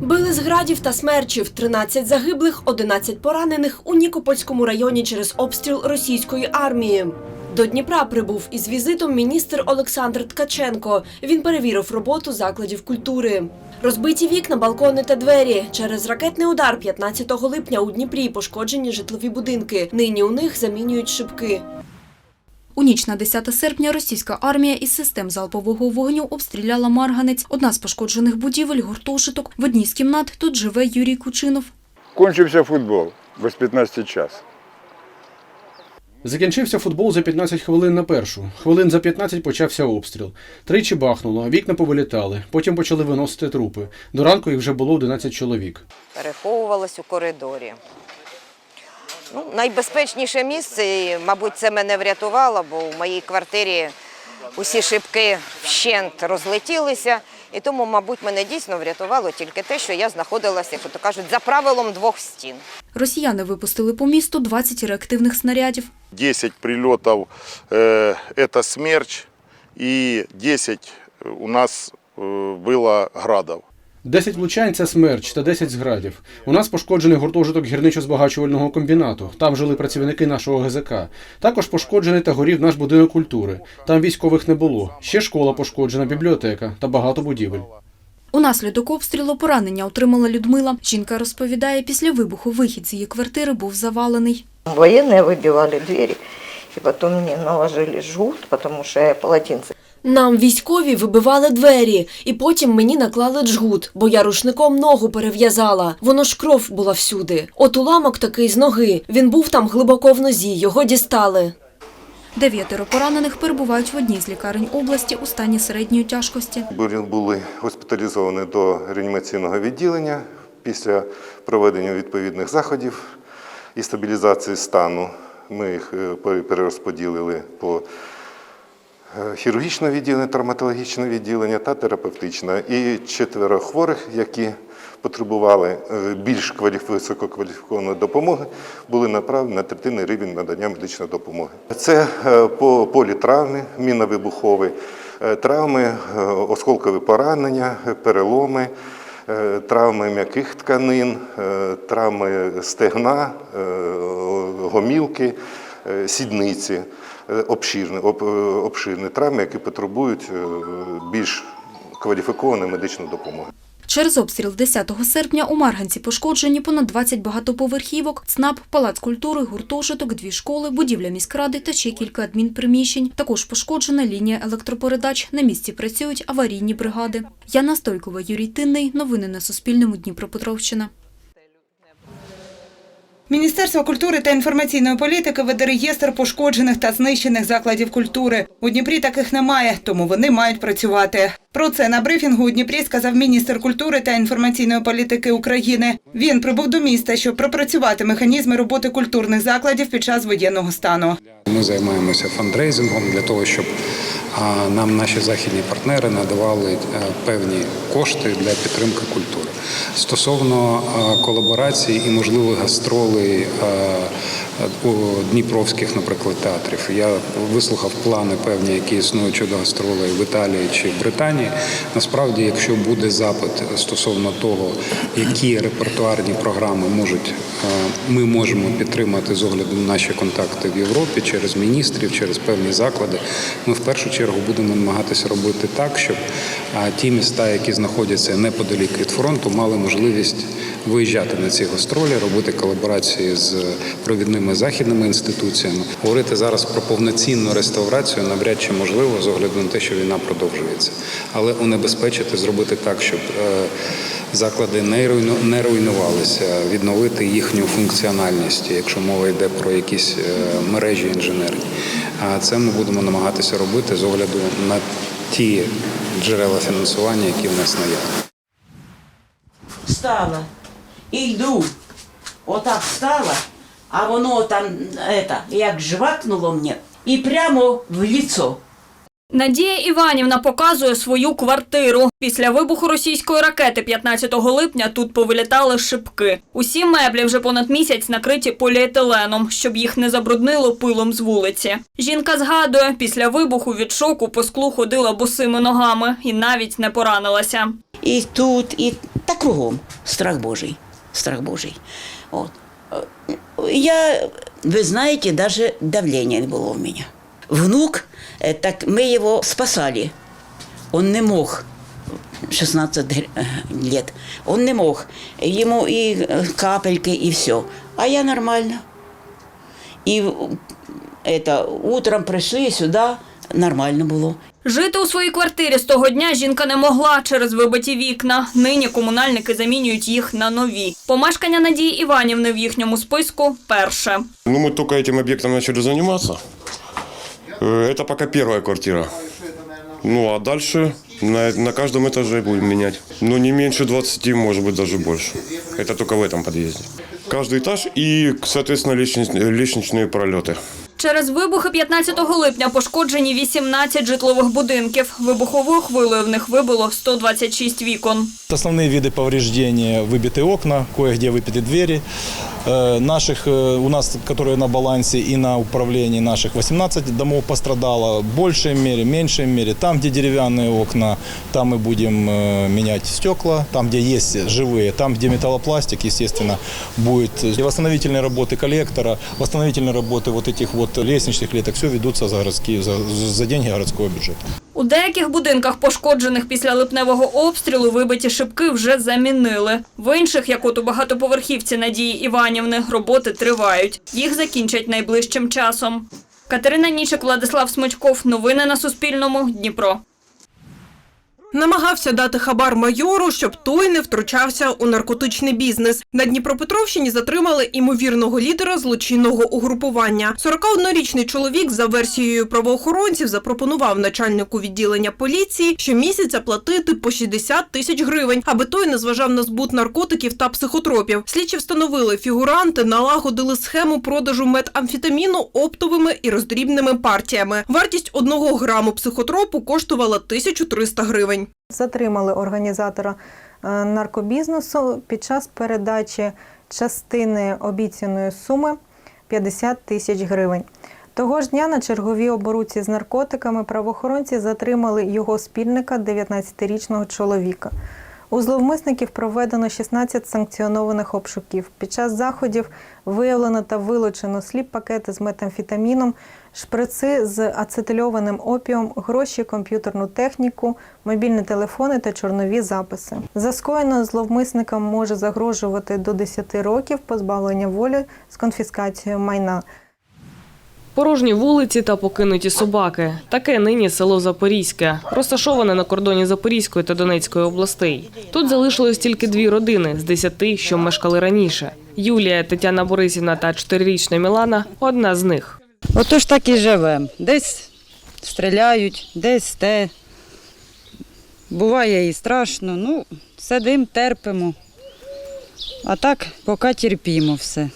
Били з градів та смерчів, 13 загиблих, 11 поранених у Нікопольському районі через обстріл російської армії. До Дніпра прибув із візитом міністр Олександр Ткаченко. Він перевірив роботу закладів культури. Розбиті вікна, балкони та двері. Через ракетний удар 15 липня у Дніпрі пошкоджені житлові будинки. Нині у них замінюють шибки. У ніч на 10 серпня російська армія із систем залпового вогню обстріляла Марганець. Одна з пошкоджених будівель – гуртожиток. В одній з кімнат тут живе Юрій Кучинов. Кончився футбол без 15 час. Закінчився футбол за 15 хвилин на першу. Хвилин за 15 почався обстріл. Тричі бахнуло, вікна повилітали. Потім почали виносити трупи. До ранку їх вже було 11 чоловік. переховувалась у коридорі. Ну, найбезпечніше місце, і, мабуть, це мене врятувало, бо в моїй квартирі усі шибки вщент розлетілися. І тому, мабуть, мене дійсно врятувало тільки те, що я знаходилася, як то кажуть, за правилом двох стін. Росіяни випустили по місту 20 реактивних снарядів. 10 прилетов э, это смерч, и 10 у нас э, было градов. 10 влучань це смерч та 10 зградів. У нас пошкоджений гуртожиток гірничо-збагачувального комбінату. Там жили працівники нашого ГЗК. Також пошкоджений та горів наш будинок культури. Там військових не було. Ще школа пошкоджена, бібліотека та багато будівель. Унаслідок обстрілу поранення отримала Людмила. Жінка розповідає, після вибуху вихід з її квартири був завалений. Военные выбивали двери, и потом мне наложили жгут, потому что я полотенце Нам військові вибивали двері, і потім мені наклали джгут, бо я рушником ногу перев'язала. Воно ж кров була всюди. От уламок такий з ноги. Він був там глибоко в нозі, його дістали. Дев'ятеро поранених перебувають в одній з лікарень області у стані середньої тяжкості. Були- Були госпіталізовані до реанімаційного відділення після проведення відповідних заходів і стабілізації стану. Ми їх е, перерозподілили по е, хірургічне відділення, травматологічне відділення та терапевтичне. І четверо хворих, які потребували е, більш висококваліфікованої допомоги, були направлені на третинний рівень надання медичної допомоги. Це по полі травми, міновибухові травми, осколкові поранення, переломи. Травми м'яких тканин, травми стегна, гомілки, е, сідниці, е, обширні, об- е, обширні травми, які потребують е, більш кваліфікованої медичної допомоги. Через обстріл 10 серпня у Марганці пошкоджені понад 20 багатоповерхівок, ЦНАП, палац культури, гуртожиток, дві школи, будівля міськради та ще кілька адмінприміщень. Також пошкоджена лінія електропередач. На місці працюють аварійні бригади. Яна Стойкова, Юрій Тинний. Новини на Суспільному. Дніпропетровщина. Міністерство культури та інформаційної політики веде реєстр пошкоджених та знищених закладів культури. У Дніпрі таких немає, тому вони мають працювати. Про це на брифінгу у Дніпрі сказав міністр культури та інформаційної політики України. Він прибув до міста, щоб пропрацювати механізми роботи культурних закладів під час воєнного стану. Ми займаємося фандрейзингом для того, щоб нам наші західні партнери надавали е, певні кошти для підтримки культури. Стосовно колаборації і можливих гастролей дніпровських, наприклад, театрів, я вислухав плани певні, які існують щодо гастролей в Італії чи в Британії. Насправді, якщо буде запит стосовно того, які репертуарні програми можуть е, ми можемо підтримати з огляду на наші контакти в Європі через міністрів, через певні заклади. Ми в першу чергу будемо намагатися робити так, щоб ті міста, які знаходяться неподалік від фронту, мали можливість виїжджати на ці гастролі, робити колаборації з провідними західними інституціями. Говорити зараз про повноцінну реставрацію навряд чи можливо з огляду на те, що війна продовжується, але унебезпечити, зробити так, щоб е, заклади не руйнувалися, відновити їхню функціональність, якщо мова йде про якісь е, мережі інженерні. А це ми будемо намагатися робити з огляду на ті джерела фінансування, які в нас наявні. встала і йду. Отак встала, а воно там это, як жвакнуло мені, і прямо в лицо. Надія Іванівна показує свою квартиру. Після вибуху російської ракети 15 липня тут повилітали шибки. Усі меблі вже понад місяць накриті поліетиленом, щоб їх не забруднило пилом з вулиці. Жінка згадує, після вибуху від шоку по склу ходила босими ногами і навіть не поранилася. І тут, і Та кругом. Страх Божий. Страх Божий. От. Е, Я, вы знаете, даже давления не было у меня Внук, э, так мы его спасали. Он не мог. 16 гр- э, лет. Он не мог. Ему и э, капельки, и все. А я нормально. И э, это, утром пришли сюда, нормально було. Жити у своїй квартирі з того дня жінка не могла через вибиті вікна. Нині комунальники замінюють їх на нові. Помешкання Надії Іванівни в їхньому списку перше. Ну, мы только этим объектом начали заниматься. Э, Это пока первая квартира. Ну, а дальше на, на каждом этаже будем менять. Ну, не меньше 20, может быть, даже больше. Это только в этом подъезде. Каждый этаж и, соответственно, лестниц- лестничные пролеты. Через вибухи 15 липня пошкоджені 18 житлових будинків. Вибуховою хвилею в них вибило 126 вікон. Основные виды повреждения – выбитые окна, кое-где выбиты двери. Э, Наших, э, у нас, которые на балансе и на управлении наших 18 домов пострадало. В большей мере, меньшей мере. Там, где деревянные окна, там мы будем э, менять стекла. Там, где есть живые, там, где металлопластик, естественно, будет. И восстановительные работы коллектора, восстановительные работы вот этих вот лестничных клеток, все ведуться за, городские, за, за деньги городского бюджета. У деяких будинках, пошкоджених після липневого обстрілу, вибиті шибки вже замінили. В інших, як от у багатоповерхівці Надії Іванівни, роботи тривають. Їх закінчать найближчим часом. Катерина Нічик, Владислав Смичков. Новини на Суспільному. Дніпро. Намагався дати хабар майору, щоб той не втручався у наркотичний бізнес. На Дніпропетровщині затримали імовірного лідера злочинного угрупування. 41-річний чоловік за версією правоохоронців запропонував начальнику відділення поліції щомісяця платити по 60 тисяч гривень, аби той не зважав на збут наркотиків та психотропів. Слідчі встановили фігуранти, налагодили схему продажу метамфетаміну оптовими і роздрібними партіями. Вартість одного граму психотропу коштувала 1300 гривень. Затримали організатора е, наркобізнесу під час передачі частини обіцяної суми 50 тисяч гривень. Того ж дня на черговій оборудці з наркотиками правоохоронці затримали його спільника 19-річного чоловіка. У зловмисників проведено 16 санкціонованих обшуків. Під час заходів виявлено та вилучено сліп-пакети з метамфетаміном, шприци з ацетильованим опіум, гроші, комп'ютерну техніку, мобільні телефони та чорнові записи. За скоєно зловмисникам може загрожувати до 10 років позбавлення волі з конфіскацією майна. Порожні вулиці та покинуті собаки. Таке нині село Запорізьке, розташоване на кордоні Запорізької та Донецької областей. Тут залишилось тільки дві родини з десяти, що мешкали раніше. Юлія, Тетяна Борисівна та чотирирічна Мілана одна з них. Отож так і живемо. Десь стріляють, десь те. Буває і страшно. Ну, сидимо, терпимо. А так, поки терпімо все.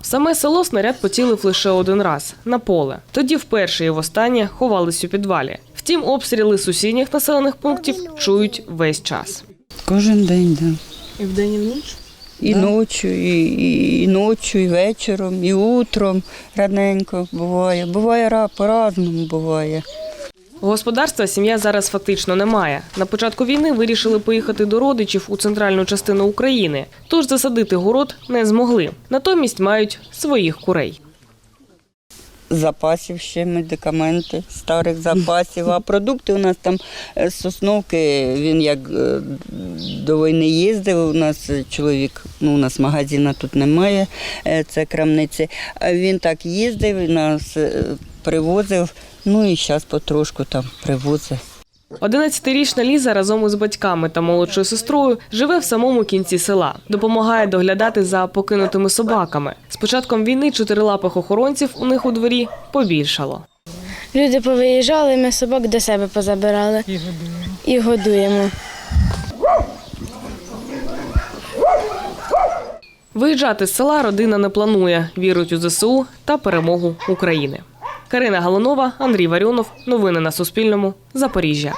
В саме село снаряд поцілив лише один раз на поле. Тоді вперше і востаннє ховались у підвалі. Втім, обстріли сусідніх населених пунктів чують весь час. Кожен день, так. Да. І вдень, і вночі? І ночі, і, і, і ночі, і вечором, і утром раненько буває. Буває ра- по-разному буває. Господарства сім'я зараз фактично не має. На початку війни вирішили поїхати до родичів у центральну частину України, тож засадити город не змогли. Натомість мають своїх курей. Запасів ще медикаменти, старих запасів. А продукти у нас там е, з сосновки, він як е, до війни їздив, у нас чоловік, ну у нас магазина тут немає, е, це крамниці. А він так їздив, нас е, привозив, ну і зараз потрошку там привозить. 11-річна Ліза разом із батьками та молодшою сестрою живе в самому кінці села. Допомагає доглядати за покинутими собаками. З початком війни чотирилапих охоронців у них у дворі побільшало. Люди повиїжджали, ми собак до себе позабирали і годуємо. І годуємо. Виїжджати з села родина не планує. Вірить у ЗСУ та перемогу України. Карина Галунова, Андрій Варіонов. Новини на Суспільному. Запоріжжя.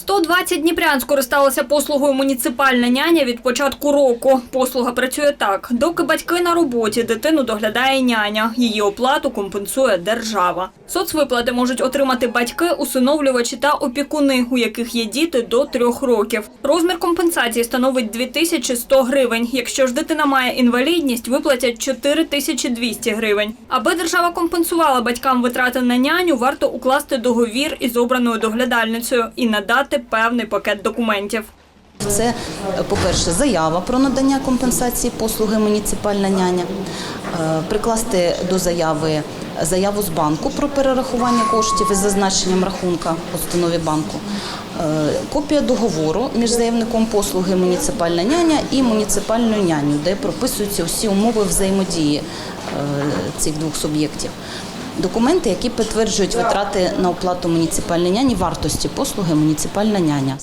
120 дніпрян скористалися послугою муніципальна няня від початку року. Послуга працює так: доки батьки на роботі, дитину доглядає няня. Її оплату компенсує держава. Соцвиплати можуть отримати батьки, усиновлювачі та опікуни, у яких є діти до трьох років. Розмір компенсації становить 2100 гривень. Якщо ж дитина має інвалідність, виплатять 4200 гривень. Аби держава компенсувала батькам витрати на няню, варто укласти договір із обраною доглядальницею і надати певний пакет документів. Це, по-перше, заява про надання компенсації послуги муніципальна няня, Е, прикласти до заяви заяву з банку про перерахування коштів із зазначенням рахунка установі банку, Е, копія договору між заявником послуги муніципальна няня і муніципальною няню, де прописуються всі умови взаємодії е, цих двох суб'єктів. Документи, які підтверджують витрати на оплату муніципальної няні, вартості послуги муніципальна няня.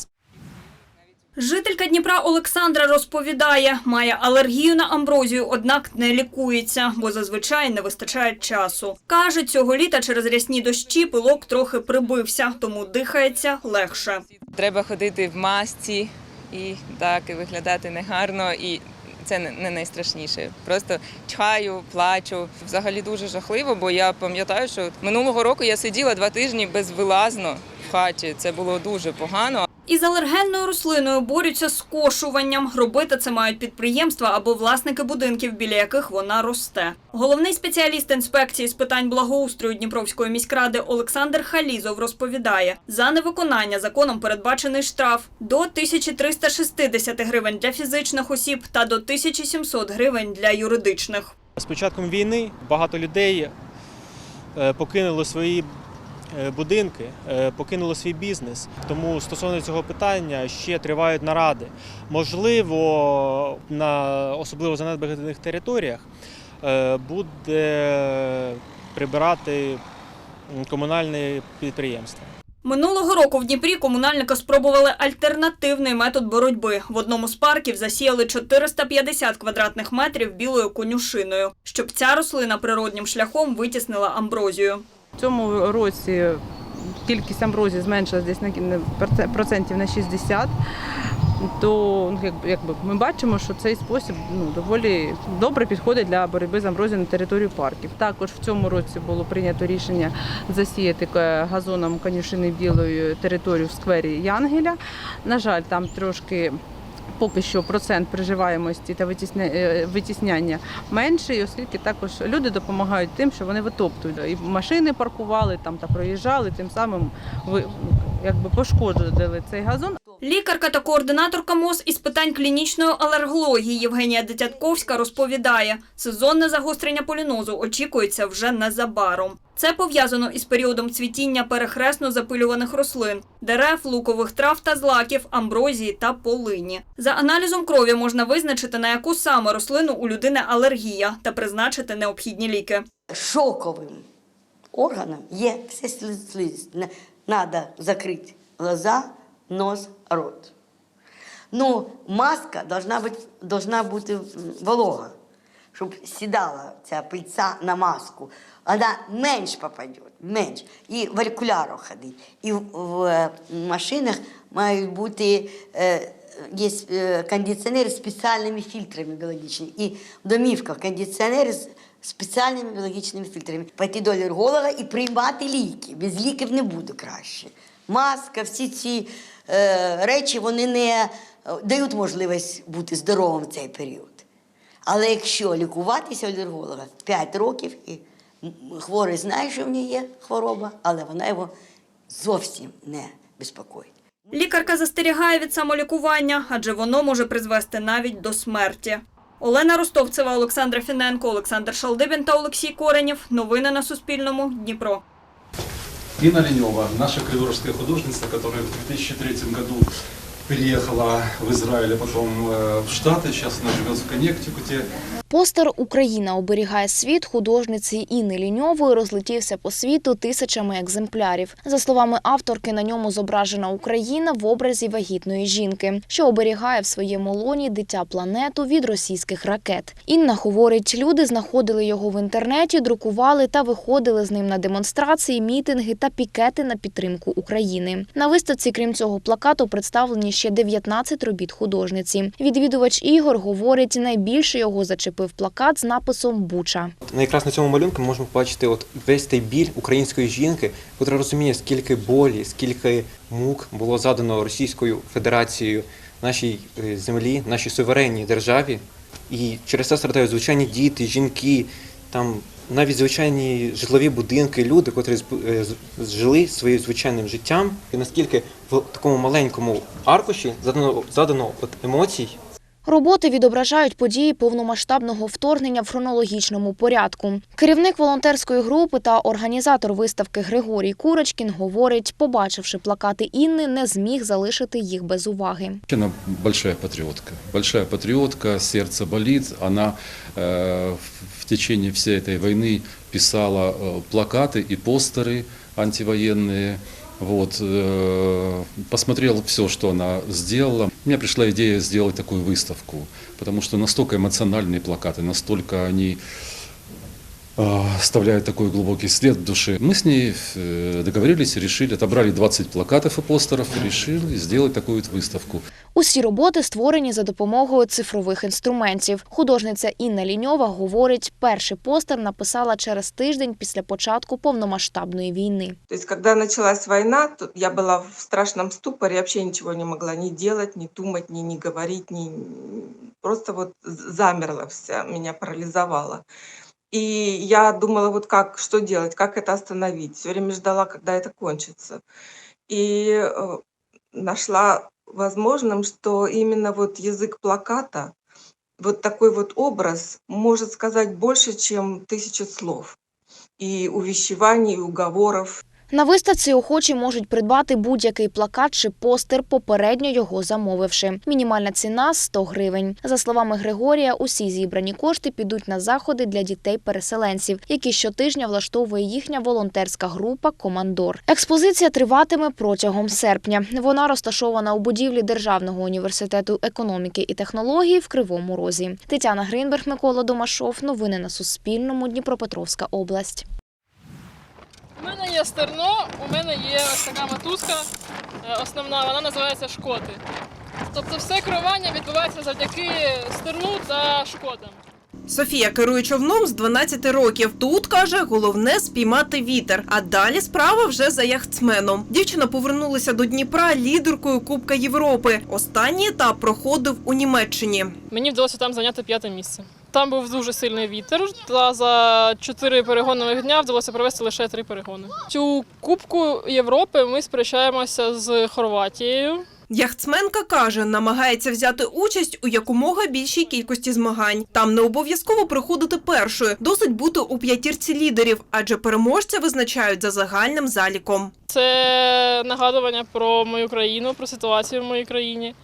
Жителька Дніпра Олександра розповідає, має алергію на амброзію, однак не лікується, бо зазвичай не вистачає часу. Каже, цього літа через рясні дощі пилок трохи прибився, тому дихається легше. Треба ходити в масці і так і виглядати негарно. І це не найстрашніше. Просто чхаю, плачу. Взагалі дуже жахливо, бо я пам'ятаю, що минулого року я сиділа два тижні безвилазно в хаті. Це було дуже погано. Із алергенною рослиною борються скошуванням. Робити це мають підприємства або власники будинків, біля яких вона росте. Головний спеціаліст інспекції з питань благоустрою Дніпровської міськради Олександр Халізов розповідає, за невиконання законом передбачений штраф до 1360 гривень для фізичних осіб та до 1700 гривень для юридичних. З початком війни багато людей е, покинули свої будинки, е, покинули свій бізнес. Тому стосовно цього питання ще тривають наради. Можливо, на особливо занедбаних територіях е, буде прибирати комунальне підприємство. Минулого року в Дніпрі комунальники спробували альтернативний метод боротьби. В одному з парків засіяли 450 квадратних метрів білою конюшиною, щоб ця рослина природнім шляхом витіснила амброзію. В цьому році кількість амброзії зменшилась десь на процентів на 60, то ну, якби, ми бачимо, що цей спосіб ну, доволі добре підходить для боротьби з амброзією на території парків. Також в цьому році було прийнято рішення засіяти газоном конюшини білої територію в сквері Янгеля. На жаль, там трошки поки що процент приживаємості та витісня- е, витісняння менший, оскільки також люди допомагають тим, що вони витоптують. І машини паркували там та проїжджали, тим самим ви якби пошкодили цей газон. Лікарка та координаторка МОЗ із питань клінічної алергології Євгенія Дитятковська розповідає, сезонне загострення полінозу очікується вже незабаром. Це пов'язано із періодом цвітіння перехресно запилюваних рослин, дерев, лукових трав та злаків, амброзії та полині. За аналізом крові можна визначити, на яку саме рослину у людини алергія та призначити необхідні ліки. шоковим органом є все слизь. Надо закрити глаза, нос, рот. Ну, маска должна бути, должна бути волога, щоб сідала ця пильця на маску. Вона менш попаде, менш. І в окулярах ходить. І в, в е, машинах мають бути е, є е, кондиціонери з спеціальними фільтрами біологічними. І в домівках кондиціонери з спеціальними біологічними фільтрами. Пойти до алерголога і приймати ліки. Без ліків не буде краще. Маска, всі ці речі вони не е, дають можливість бути здоровим в цей період. Але якщо лікуватися алерголога 5 років, і хворий знає, що в нього є хвороба, але вона його зовсім не безпокоїть. Лікарка застерігає від самолікування, адже воно може призвести навіть до смерті. Олена Ростовцева, Олександра Фіненко, Олександр Шалдибін та Олексій Коренєв. Новини на Суспільному. Дніпро. Инна Ленева, наша криворожская художница, которая в 2003 году переехала в Израиль, а потом э, в Штаты. Сейчас она живет в Коннектикуте. Постер Україна оберігає світ художниці Інни Ліньової розлетівся по світу тисячами екземплярів. За словами авторки, на ньому зображена Україна в образі вагітної жінки, що оберігає в своєму лоні дитя планету від російських ракет. Інна говорить, люди знаходили його в інтернеті, друкували та виходили з ним на демонстрації, мітинги та пікети на підтримку України. На виставці, крім цього плакату, представлені ще 19 робіт художниці. Відвідувач ігор говорить, найбільше його зачепив плакат з написом Буча. Ну, Якраз на цьому малюнку можемо побачити от весь той біль української жінки, яка розуміє, скільки болі, скільки мук було задано Російською Федерацією нашій е, землі, нашій суверенній державі. І через це страдають звичайні діти, жінки, там навіть звичайні житлові будинки, люди, котрі е, жили своїм звичайним життям, і наскільки в такому маленькому аркуші задано задано от емоцій. Роботи відображають події повномасштабного вторгнення в хронологічному порядку. Керівник волонтерської групи та організатор виставки Григорій Курочкін говорить, побачивши плакати Інни, не зміг залишити їх без уваги. Она большая патриотка. Большая патриотка, сердце болит. Она э, в- в течение всей этой войны писала э, плакаты и постеры антивоенные. Вот, э, посмотрел все, что она сделала. У меня пришла идея сделать такую выставку, потому что настолько эмоциональные плакаты, настолько они э, оставляют такой глубокий след в душе. Мы с ней э, договорились, решили, отобрали 20 плакатов и постеров и решили сделать такую вот выставку. Усі роботи створені за допомогою цифрових інструментів. Художниця Інна Ліньова говорить, перший постер написала через тиждень після початку повномасштабної війни. То есть, когда началась война, то я была в страшном ступоре, я вообще ничего не могла ни делать, ни думать, ни, ни говорить, ни... просто вот з- замерла вся, меня парализовала. И я думала, вот как, что делать, как это остановить. Все время ждала, когда это кончится. И э, нашла возможным, что именно вот язык плаката, вот такой вот образ может сказать больше, чем тысяча слов. И увещеваний, и уговоров. На виставці охочі можуть придбати будь-який плакат чи постер, попередньо його замовивши. Мінімальна ціна 100 гривень. За словами Григорія, усі зібрані кошти підуть на заходи для дітей-переселенців, які щотижня влаштовує їхня волонтерська група Командор. Експозиція триватиме протягом серпня. Вона розташована у будівлі Державного університету економіки і технологій в Кривому Розі. Тетяна Гринберг, Микола Домашов. Новини на Суспільному. Дніпропетровська область. У мене є стерно, у мене є ось така мотузка е, основна, вона називається шкоти. Тобто все керування відбувається завдяки стерну та шкотам. Софія керує човном з 12 років. Тут каже, головне спіймати вітер. А далі справа вже за яхтсменом. Дівчина повернулася до Дніпра лідеркою Кубка Європи. Останній етап проходив у Німеччині. Мені вдалося там зайняти п'яте місце. Там був дуже сильний вітер, та за чотири перегонових дня вдалося провести лише три перегони. Цю Кубку Європи ми сперечаємося з Хорватією. Яхтсменка каже, намагається взяти участь у якомога більшій кількості змагань. Там не обов'язково приходити першою, досить бути у п'ятірці лідерів, адже переможця визначають за загальним заліком. Це нагадування про мою країну, про ситуацію в моїй країні.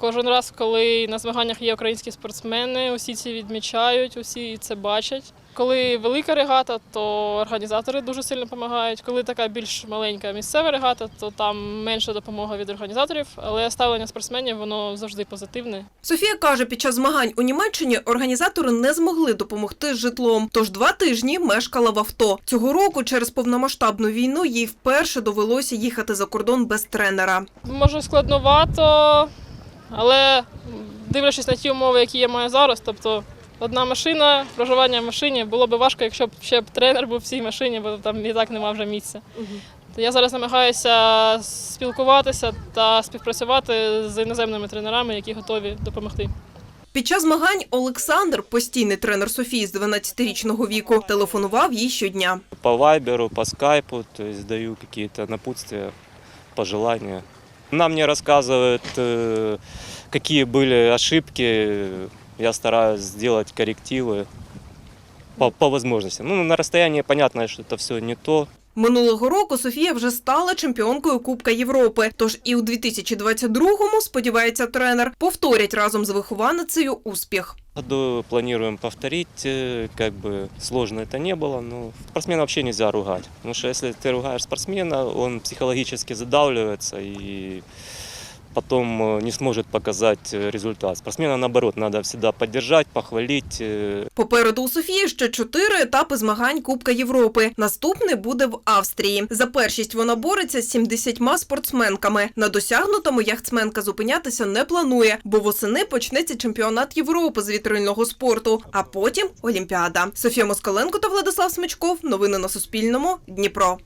Кожен раз, коли на змаганнях є українські спортсмени, усі ці відмічають, усі це бачать. Коли велика регата, то організатори дуже сильно допомагають. Коли така більш маленька місцева регата, то там менша допомога від організаторів, але ставлення спортсменів воно завжди позитивне. Софія каже, під час змагань у Німеччині організатори не змогли допомогти з житлом, тож два тижні мешкала в авто. Цього року через повномасштабну війну їй вперше довелося їхати за кордон без тренера. Може складновато, але дивлячись на ті умови, які я маю зараз, тобто одна машина, проживання в машині, було б важко, якщо б ще б тренер був в цій машині, бо там і так нема вже місця. То я зараз намагаюся спілкуватися та співпрацювати з іноземними тренерами, які готові допомогти. Під час змагань Олександр, постійний тренер Софії з 12-річного віку, телефонував їй щодня. По вайберу, по скайпу, то есть даю какие-то напутствия, пожелания. Она мне рассказывает, э, какие были ошибки, я стараюсь сделать коррективы по, по возможности. Ну, на расстоянии понятно, что это все не то. Минулого року Софія вже стала чемпіонкою Кубка Європи. Тож і у 2022-му, сподівається тренер, повторять разом з вихованицею успіх. Году планируем повторить, э, как бы сложно это не было, но спортсмена вообще нельзя ругать. Потому что если ты ругаешь спортсмена, он психологически задавливается и потом э, не сможет показать э, результат. Спортсмена, наоборот, надо всегда поддержать, похвалить, э, Попереду у Софії ще чотири етапи змагань Кубка Європи. Наступний буде в Австрії. За першість вона бореться з 70 спортсменками. На досягнутому яхтсменка зупинятися не планує, бо восени почнеться чемпіонат Європи з вітрильного спорту, а потім Олімпіада. Софія Москаленко та Владислав Смичков. Новини на Суспільному. Дніпро.